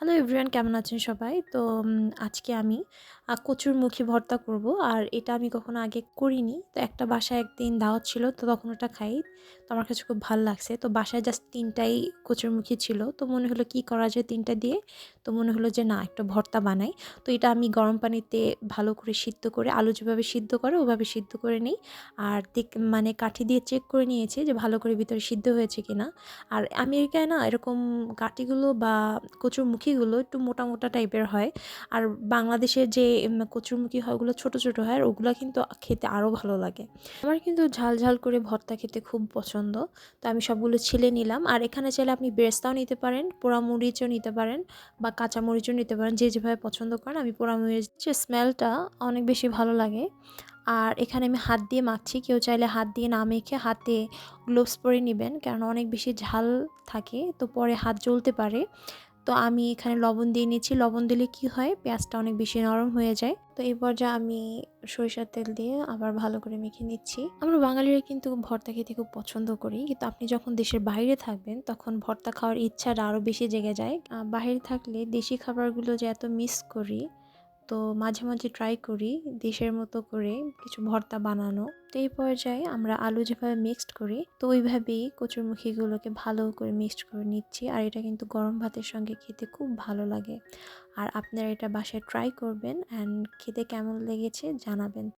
Hello everyone কেমন আছেন সবাই? তো আজকে আমি কচুর মুখী ভর্তা করব, আর এটা আমি কখনো আগে করিনি। তো একটা বাসায় একদিন দাওয়াত ছিল, তো তখন ওটা খাই। তো আমার কাছে খুব ভালো লাগছে। তো বাসায় জাস্ট তিনটাই কচুর মুখী ছিল। তো মনে হলো কি করা যায় তিনটা দিয়ে? তো মনে হলো যে না, একটা ভর্তা বানাই। তো এটা আমি গরম পানিতে ভালো করে সিদ্ধ করে, আলু যেভাবে সিদ্ধ করে, ওভাবে সিদ্ধ করে নিই। আর দেখ মানে কাঠি দিয়ে চেক করে নিয়েছি যে ভালো করে ভিতরে সিদ্ধ হয়েছে কিনা। আর আমেরিকায় না, এরকম কাঠিগুলো বা কচুর মুখিগুলো একটু মোটা মোটা টাইপের হয়। আর বাংলাদেশের যে কচুরমুখী হয়, ওগুলো ছোটো ছোটো হয়, আর ওগুলো কিন্তু খেতে আরও ভালো লাগে। আমার কিন্তু ঝাল ঝাল করে ভর্তা খেতে খুব পছন্দ। তো আমি সবগুলো ছিলে নিলাম। আর এখানে চাইলে আপনি বেরেস্তাও নিতে পারেন পোড়ামরিচও নিতে পারেন বা কাঁচামরিচও নিতে পারেন, যে যেভাবে পছন্দ করেন। আমি পোড়া মরিচের স্মেলটা অনেক বেশি ভালো লাগে। আর এখানে আমি হাত দিয়ে মাখছি। কেউ চাইলে হাত দিয়ে না মেখে হাতে গ্লোভস পরে নেবেন কারণ অনেক বেশি ঝাল থাকে। তো পরে হাত জ্বলতে পারে। তো আমি এখানে লবণ দিয়ে নিচ্ছি। লবণ দিলে কি হয়? পেঁয়াজটা অনেক বেশি নরম হয়ে যায়। তো এই পর্যায়ে আমি সরিষার তেল দিয়ে আবার ভালো করে মেখে নিচ্ছি। আমরা বাঙালিরা কিন্তু ভর্তা খেতে খুব পছন্দ করি। কিন্তু আপনি যখন দেশের বাইরে থাকবেন, তখন ভর্তা খাওয়ার ইচ্ছাটা আরও বেশি জেগে যায়। বাইরে থাকলে দেশি খাবারগুলো যে এত মিস করি তো মাঝে মাঝে ট্রাই করি দেশের মতো করে কিছু ভর্তা বানানো। তো এই পর্যায়ে আমরা আলু যেভাবে মিক্সড করি, তো ওইভাবেই কচুরমুখীগুলোকে ভালো করে মিক্সড করে নিচ্ছি। আর এটা কিন্তু গরম ভাতের সঙ্গে খেতে খুব ভালো লাগে। আর আপনারা এটা বাসায় ট্রাই করবেন অ্যান্ড খেতে কেমন লেগেছে জানাবেন।